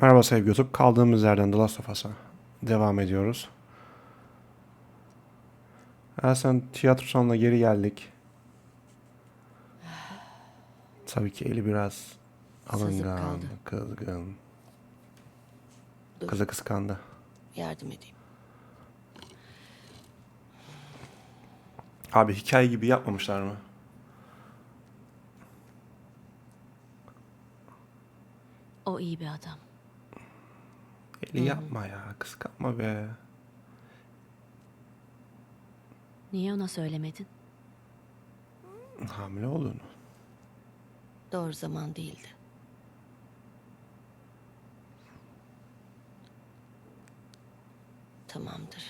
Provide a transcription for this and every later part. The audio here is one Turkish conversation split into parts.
Merhaba sevgili YouTube. Kaldığımız yerden The Last of Us'a devam ediyoruz. Ersen tiyatro salonuna geri geldik. Tabii ki eli biraz alıngan, kaldı. kızgın. Dur. Kızı kıskandı. Yardım edeyim. Abi hikaye gibi yapmamışlar mı? O iyi bir adam. Eli yapma ya. Kıskanma be. Niye ona söylemedin? Hamile olduğunu. Doğru zaman değildi. Tamamdır.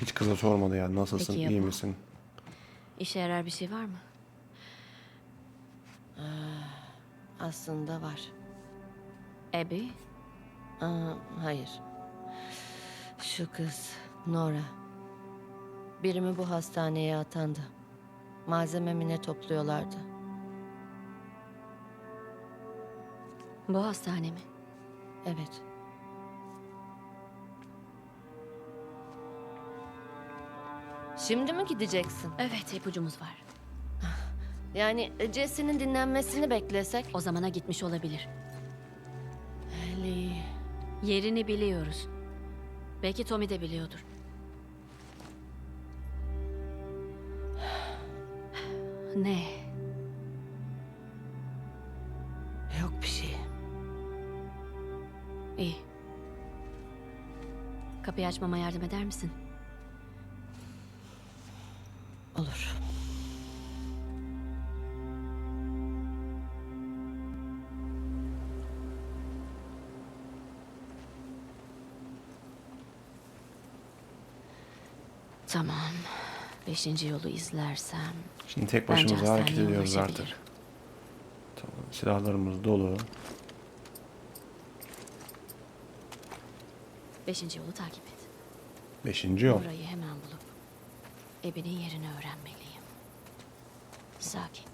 Hiç kıza sormadı ya. Nasılsın? Peki iyi misin? İşe yarar bir şey var mı? Aslında var. Abby? Aa, hayır. Şu kız Nora. Birimi bu hastaneye atandı. Malzememi ne topluyorlardı. Bu hastane mi? Evet. Şimdi mi gideceksin? Evet ipucumuz var. Yani Jesse'nin dinlenmesini beklesek. O zamana gitmiş olabilir. Ellie. Yerini biliyoruz. Belki Tommy de biliyordur. Ne? Yok bir şey. İyi. Kapıyı açmama yardım eder misin? Tamam. Beşinci yolu izlersem... Şimdi tek başımıza hareket ediyoruz artık. Tamam. Silahlarımız dolu. Beşinci yolu takip et. Beşinci yol. Burayı hemen bulup Ebe'nin yerini öğrenmeliyim. Sakin.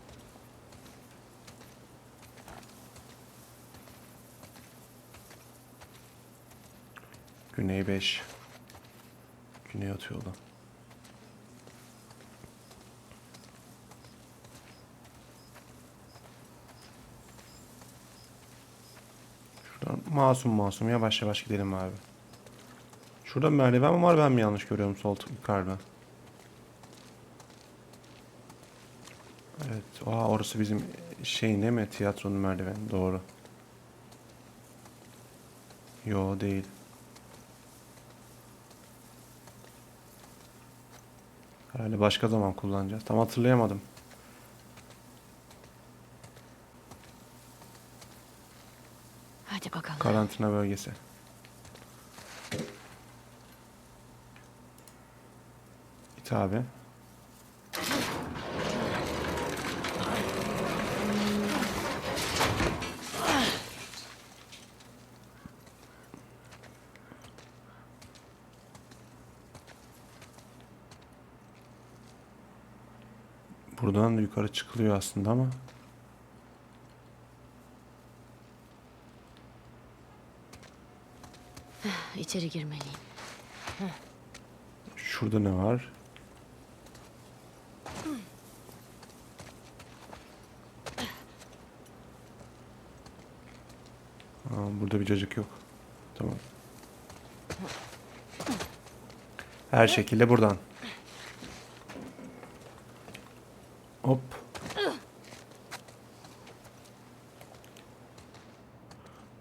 Güney 5. Güney atıyordu. Şuradan masum masum yavaş yavaş gidelim abi. Şurada merdiven mi var ben mi yanlış görüyorum sol yukarıda? Evet. Aa, orası bizim şey ne mi? Tiyatronun merdiveni. Doğru. Yo değil. Herhalde başka zaman kullanacağız. Tam hatırlayamadım. Karantina bölgesi. Git abi. Buradan da yukarı çıkılıyor aslında ama İçeri girmeliyim. Şurada ne var? Aa, burada bir cacık yok. Tamam. Her şekilde buradan.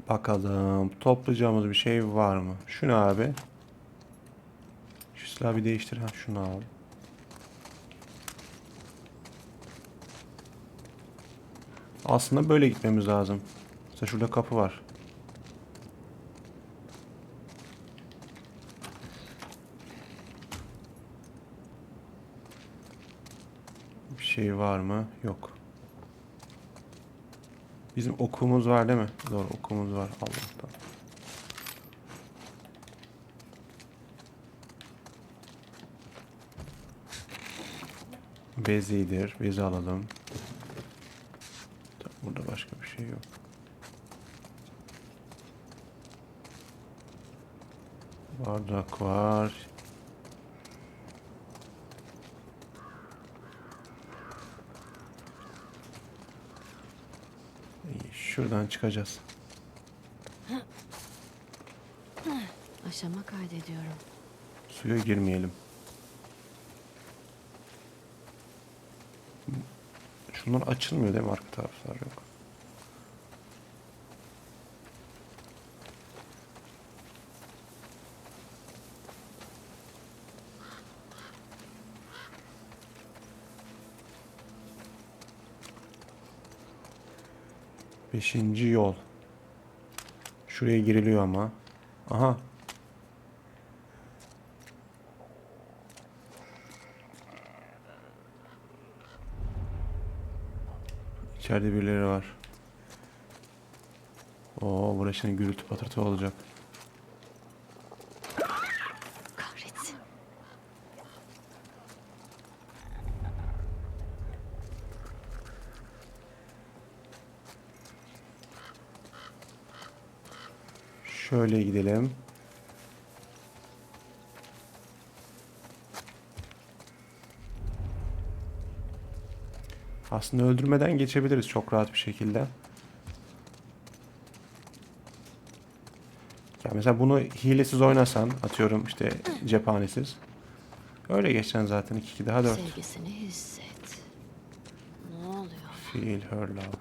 Bakalım toplayacağımız bir şey var mı? Şu ne abi? Şu silahı bir değiştir. Ha şunu al. Aslında böyle gitmemiz lazım. Mesela şurada kapı var. Bir şey var mı? Yok. Bizim okumuz var değil mi? Doğru okumuz var Allah'tan. Bez iyidir. Bezi alalım. Burada başka bir şey yok. Bardak var. İyi, şuradan çıkacağız. Aşama kaydediyorum. Suya girmeyelim. Şunlar açılmıyor değil mi arka taraflar yok. Beşinci yol. Şuraya giriliyor ama. Aha İçeride birileri var. Oo burası şimdi gürültü patırtı olacak. Kahretsin. Şöyle gidelim. Aslında öldürmeden geçebiliriz çok rahat bir şekilde. Ya mesela bunu hilesiz oynasan atıyorum işte cephanesiz. Öyle geçeceksin zaten 2 daha 4. Sevgisini hisset. Ne oluyor? Feel her love.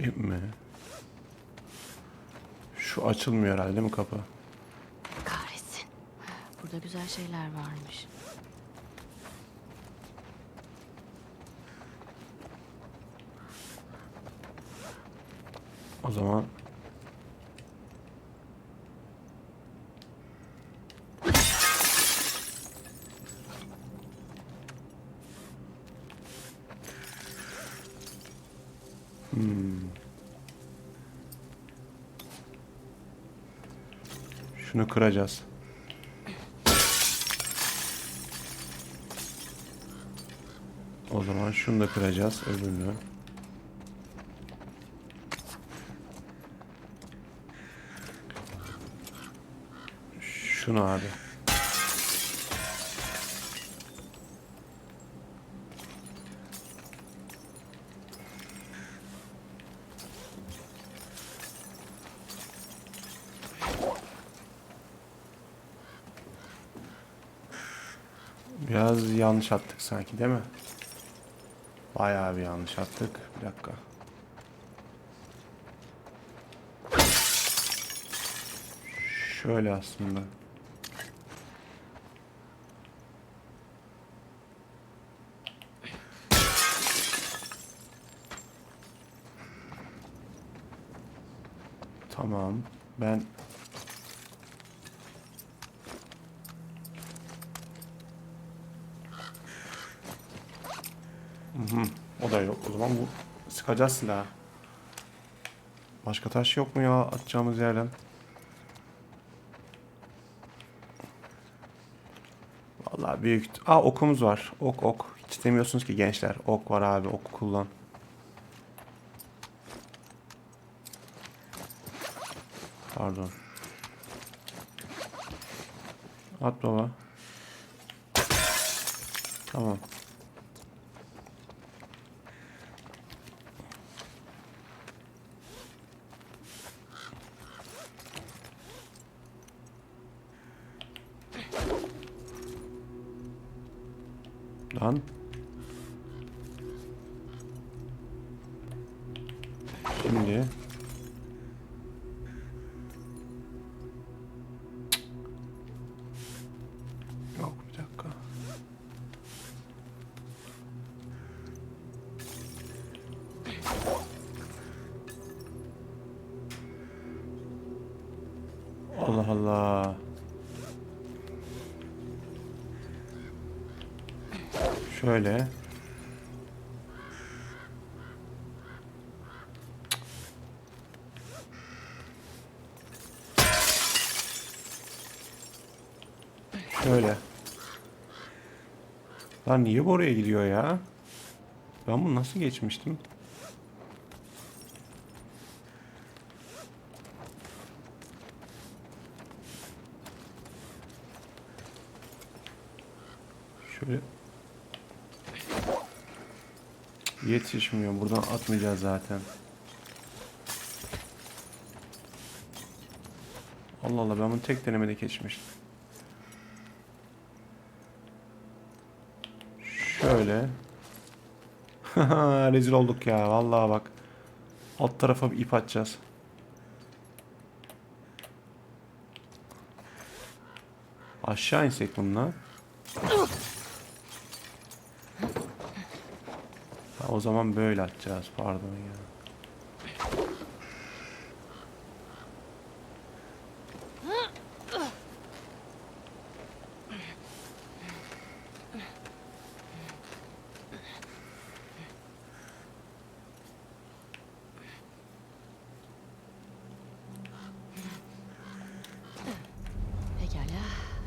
İp mi? Şu açılmıyor herhalde değil mi kapı? Kahretsin. Burada güzel şeyler varmış. O zaman Şunu kıracağız. O zaman şunu da kıracağız öbürünü. Şunu abi. Biraz yanlış attık sanki değil mi? Bayağı bir yanlış attık. Bir dakika. Şöyle aslında. Tamam. Ben Hı, o da yok. O zaman bu sıkacağız silahı. Başka taş yok mu ya atacağımız yerden? Vallahi büyük. Aa okumuz var. Ok ok. Hiç demiyorsunuz ki gençler. Ok var abi. Ok kullan. Pardon. At baba. Tamam. Plan. Şimdi Allah Allah. Şöyle. Şöyle. Lan niye oraya gidiyor ya? Ben bunu nasıl geçmiştim? Şöyle Yetişmiyor. Buradan atmayacağız zaten. Allah Allah ben bunu tek denemede geçmiştim. Şöyle. Rezil olduk ya. Vallahi bak. Alt tarafa bir ip atacağız. Aşağı insek bununla. O zaman böyle atacağız. Pardon ya.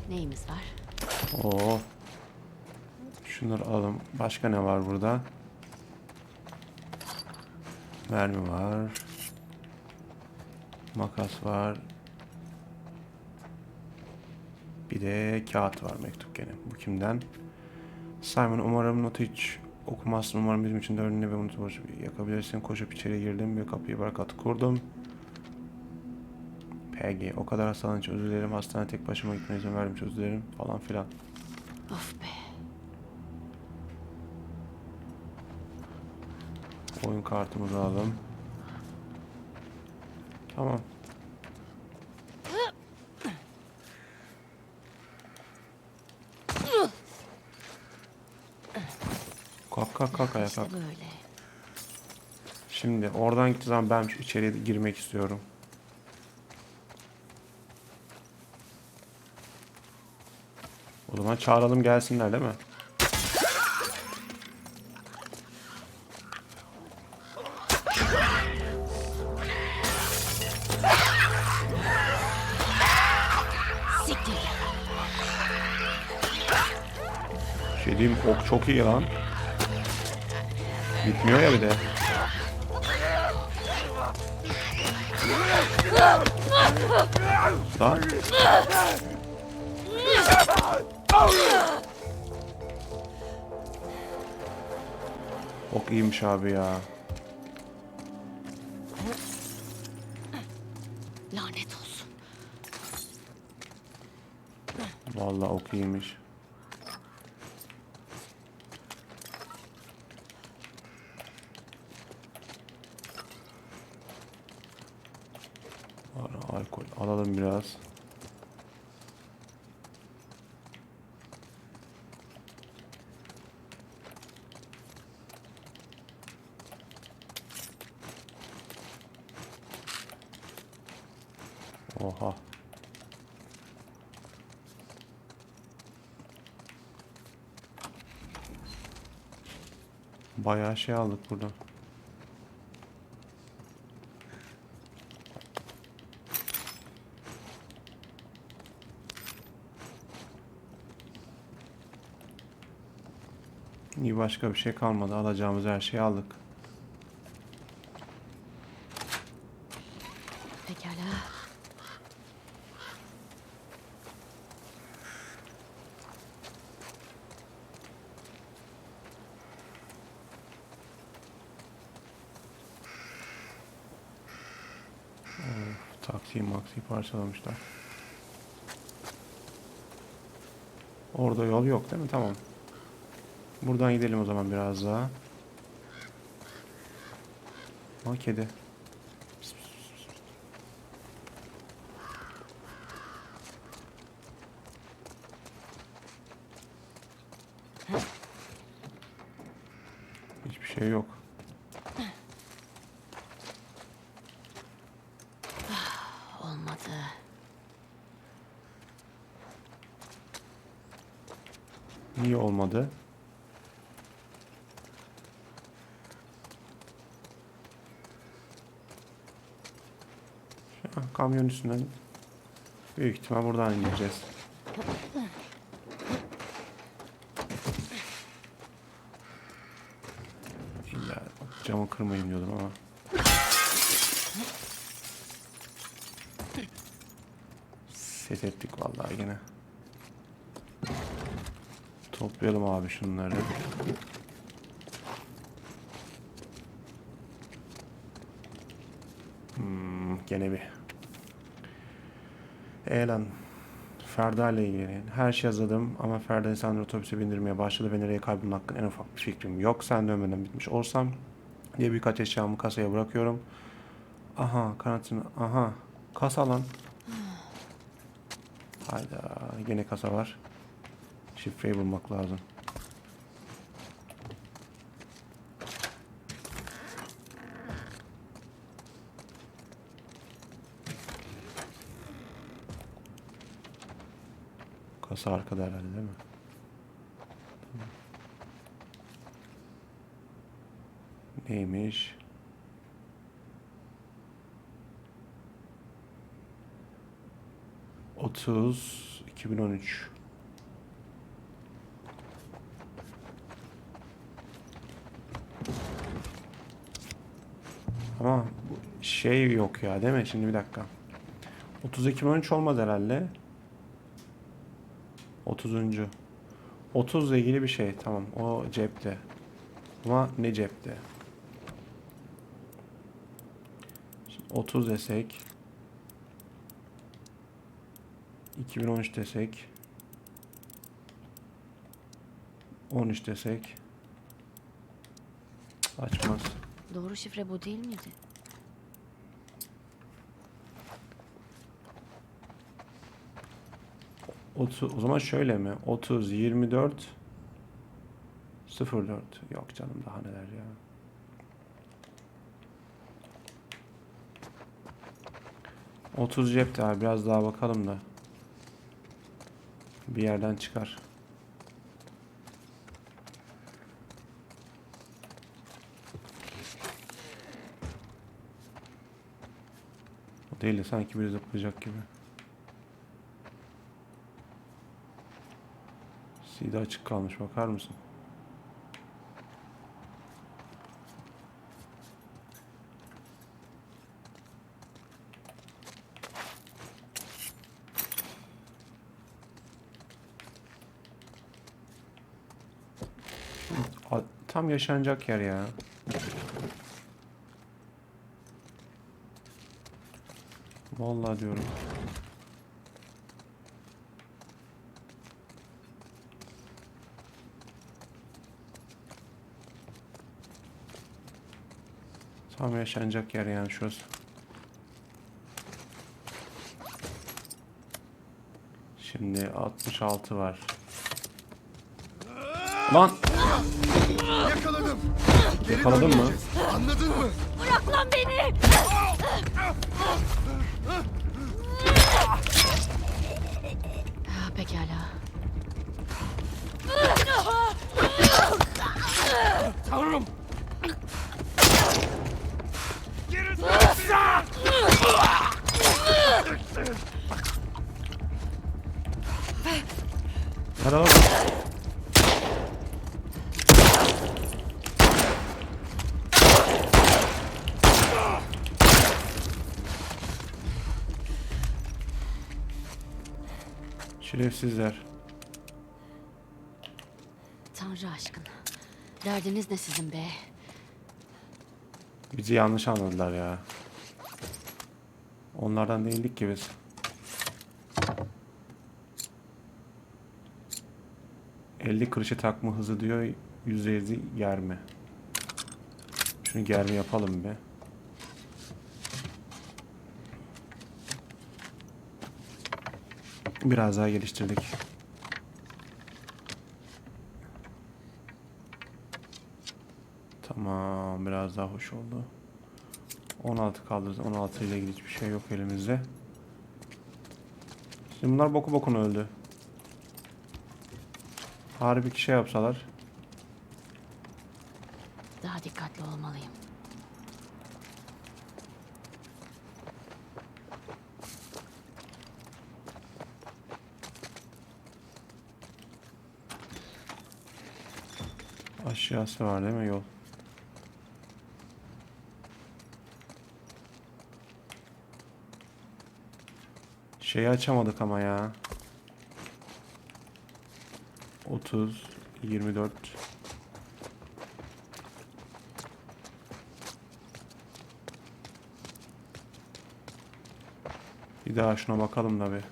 Neyimiz var? Oo. Şunları alalım. Başka ne var burada? Mermi var. Makas var. Bir de kağıt var mektup gene. Bu kimden? Simon umarım notu hiç okumazsın. Umarım bizim için de önüne ve unutulmuş yakabilirsin. Koşup içeri girdim ve kapıyı barakat kurdum. Peggy o kadar hastalanınca özür dilerim. Hastaneye tek başıma gitmeye izin vermiş özür dilerim falan filan. Of be. Oyun kartımızı alalım. Tamam. Kalk kalk kalk ayağa kalk. Şimdi oradan gittiği zaman ben içeriye girmek istiyorum. O zaman çağıralım gelsinler değil mi? Çok iyi lan. Bitmiyor ya bir de. Lan. Ok iyiymiş abi ya. Lanet olsun. Vallahi ok iyiymiş. Alkol alalım biraz. Oha. Bayağı şey aldık buradan. İyi başka bir şey kalmadı. Alacağımız her şeyi aldık. Pekala. Taksiyi maksiyi parçalamışlar. Orada yol yok değil mi? Tamam. Buradan gidelim o zaman biraz daha. Ha kedi. Pis, pis, pis, pis. Hiçbir şey yok. Olmadı. Niye olmadı? Şu an kamyon üstünden büyük ihtimal buradan ineceğiz. Ya camı kırmayın diyordum ama. Set ettik vallahi gene. Toplayalım abi şunları. Hmm, gene bir. Elan. Ferda ile ilgili her şey yazdım ama Ferda insanları otobüse bindirmeye başladı ve nereye kaybının hakkında en ufak bir fikrim yok. Sen dönmeden bitmiş olsam diye birkaç eşyamı kasaya bırakıyorum. Aha karantina. Aha. Kasa lan. Hayda. Gene kasa var. Şifreyi bulmak lazım. Kasa arkada herhalde değil mi? Neymiş? Otuz 2013 Ama bu şey yok ya değil mi? Şimdi bir dakika. 30 2013 olmaz herhalde. 30. 30 ile ilgili bir şey tamam. O cepte. Ama ne cepte? Şimdi 30 desek 2013 desek 13 desek açmaz. Doğru şifre bu değil miydi? Otu- o zaman şöyle mi? 30 24 04 yok canım daha neler ya. Otuz cepte abi biraz daha bakalım da. Bir yerden çıkar. Değil de sanki biri zıplayacak gibi. CD açık kalmış bakar mısın? Tam yaşanacak yer ya. Vallahi diyorum. Tam yaşanacak yer yani şurası. Şimdi 66 var. Lan Yakaladım. Geri Yakaladın mı? Anladın mı? Bırak lan beni! Ah, pekala. Tanrım. Hadi lan. Şerefsizler. Tanrı aşkına. Derdiniz ne sizin be? Bizi yanlış anladılar ya. Onlardan değildik ki biz. ...50 kırışı takma hızı diyor... ...yüzeyzi germe. Şunu germe yapalım bir. Biraz daha geliştirdik. Tamam biraz daha hoş oldu. 16 kaldırdı. 16 ile ilgili hiçbir şey yok elimizde. Şimdi bunlar boku bokuna öldü. Harbi şey yapsalar. Daha dikkatli olmalıyım. Aşağısı var değil mi yol? Şeyi açamadık ama ya. 30 24 Bir daha şuna bakalım da bir.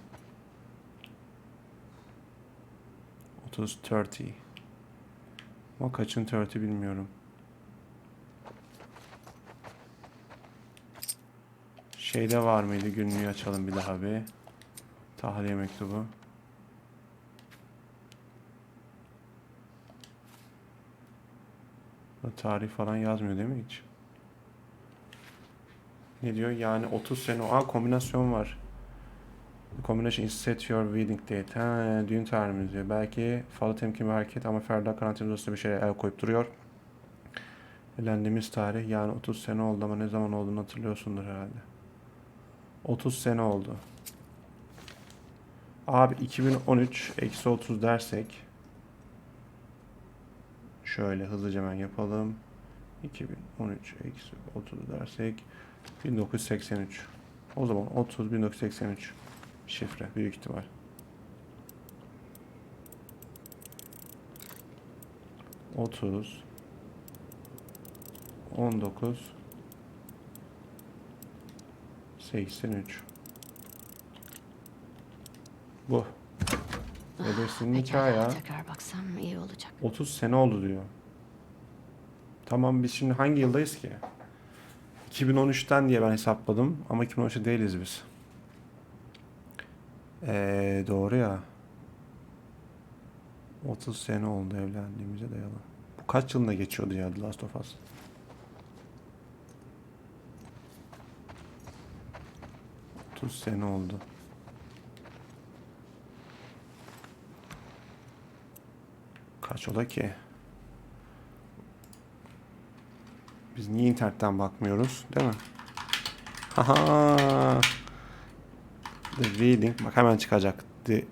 30 30 ama kaçın 30 bilmiyorum. Şeyde var mıydı? Günlüğü açalım bir daha bir. Tahliye mektubu. Tarih falan yazmıyor değil mi hiç? Ne diyor? Yani 30 sene... Aa kombinasyon var. The combination is set your wedding date. Ha, düğün tarihimiz diyor. Belki falı temkin ve hareket ama Ferda karantina odasında bir şeye el koyup duruyor. Evlendiğimiz tarih yani 30 sene oldu ama ne zaman olduğunu hatırlıyorsundur herhalde. 30 sene oldu. Abi 2013 eksi 30 dersek şöyle hızlıca hemen yapalım. 2013 eksi 30 dersek 1983. O zaman 30 1983 şifre büyük ihtimal. Otuz on dokuz seksen üç Bu. Nikahı Pekala, ya. tekrar baksam iyi olacak. 30 sene oldu diyor. Tamam biz şimdi hangi yıldayız ki? 2013'ten diye ben hesapladım ama 2013'te değiliz biz. Ee, doğru ya. 30 sene oldu evlendiğimize dayalı. Bu kaç yılında geçiyordu ya The Last of Us? Otuz sene oldu. Kaç ola ki? Biz niye internetten bakmıyoruz? Değil mi? Haha. The reading. Bak hemen çıkacak. The,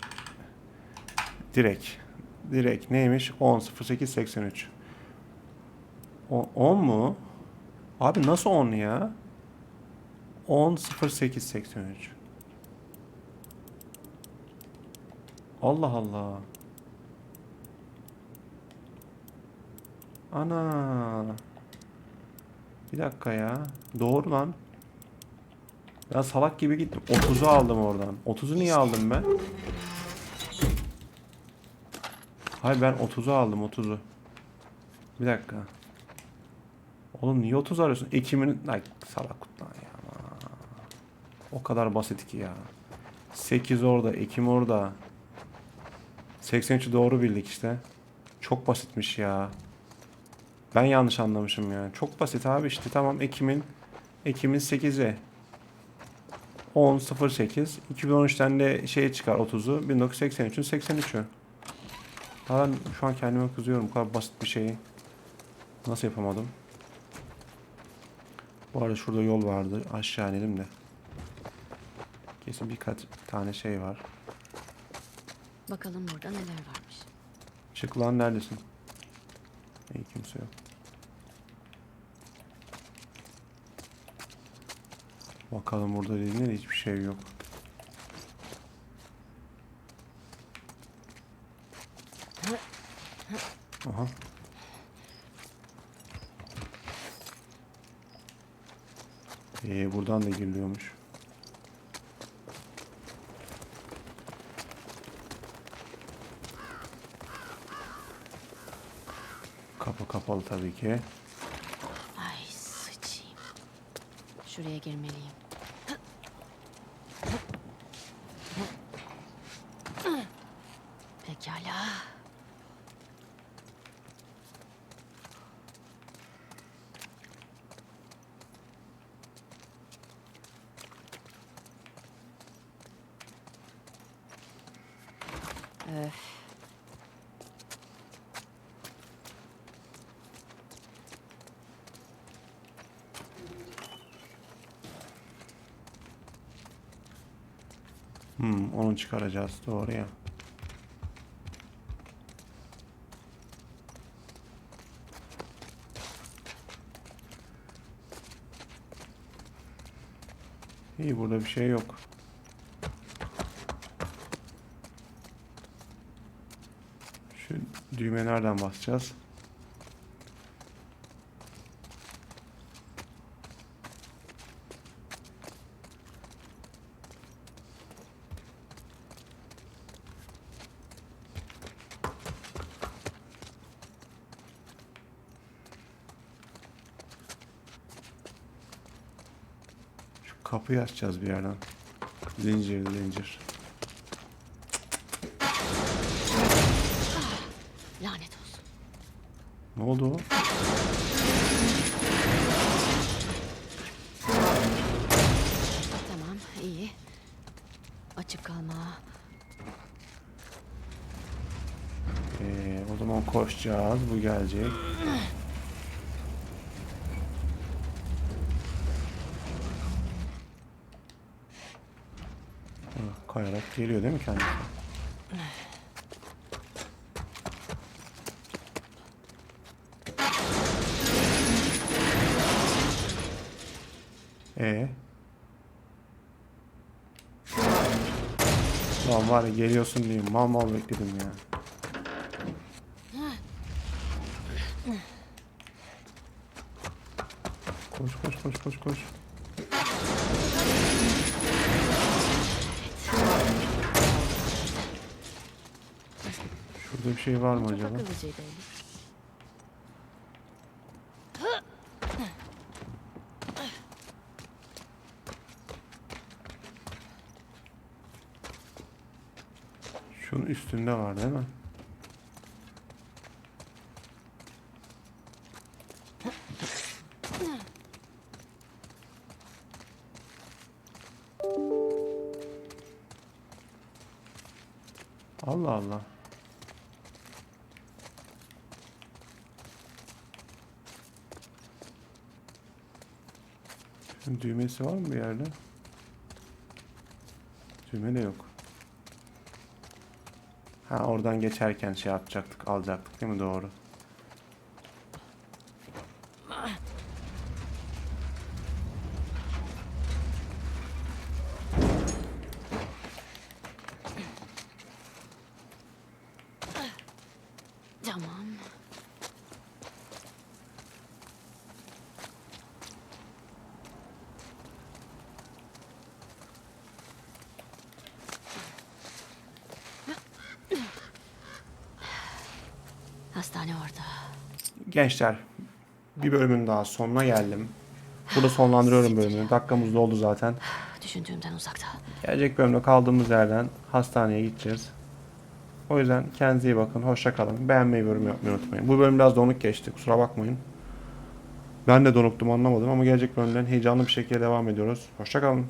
direkt. Direkt neymiş? 10 08 83. O, 10 mu? Abi nasıl 10 ya? 10 08 83. Allah Allah. Ana. Bir dakika ya. Doğru lan. Ben salak gibi gittim. 30'u aldım oradan. 30'u niye aldım ben? Hayır ben 30'u aldım 30'u. Bir dakika. Oğlum niye 30 arıyorsun? Ekim'in... Ay salak kutlan ya. O kadar basit ki ya. 8 orada, Ekim orada. 83'ü doğru bildik işte. Çok basitmiş ya. Ben yanlış anlamışım ya. Çok basit abi işte. Tamam Ekim'in Ekim'in 8'i. 10 08 2013'ten de şey çıkar 30'u 1983'ün 83'ü. Ya Ben şu an kendime kızıyorum bu kadar basit bir şeyi. Nasıl yapamadım? Bu arada şurada yol vardı. Aşağı inelim de. Kesin birkaç tane şey var. Bakalım burada neler varmış. Çık lan neredesin? İyi kimse yok. Bakalım burada dediğinde de hiçbir şey yok. Aha. Ee, buradan da giriliyormuş. Kapı kapalı tabii ki. Ay sıçayım. Şuraya girmeliyim. Pekala. Öf. Hmm, onu çıkaracağız. Doğru ya. İyi burada bir şey yok. Şu düğme nereden basacağız? Şu kapıyı açacağız bir yerden. Zincir, zincir. Lanet olsun. Ne oldu o? Tamam, iyi. Açık kalma. Ee, o zaman koşacağız. Bu gelecek. Ha, Kayarak geliyor değil mi kendisi? Ee? Lan var ya geliyorsun diyeyim. Mal mal bekledim ya. Koş koş koş koş koş. Şurada bir şey var mı Çok acaba? akıllıcıydı Elif. Şunun üstünde var değil mi? Allah Allah. Şunun düğmesi var mı bir yerde? Düğme de yok. Ha oradan geçerken şey yapacaktık, alacaktık değil mi? Doğru. Tamam. Hastane orada. Gençler, bir bölümün daha sonuna geldim. Burada sonlandırıyorum bölümü. Dakikamız doldu zaten. Düşündüğümden uzakta. Gelecek bölümde kaldığımız yerden hastaneye gideceğiz. O yüzden kendinize iyi bakın. Hoşça kalın. Beğenmeyi, yorum yapmayı unutmayın. Bu bölüm biraz donuk geçti. Kusura bakmayın. Ben de donuktum anlamadım ama gelecek bölümlerin heyecanlı bir şekilde devam ediyoruz. Hoşça kalın.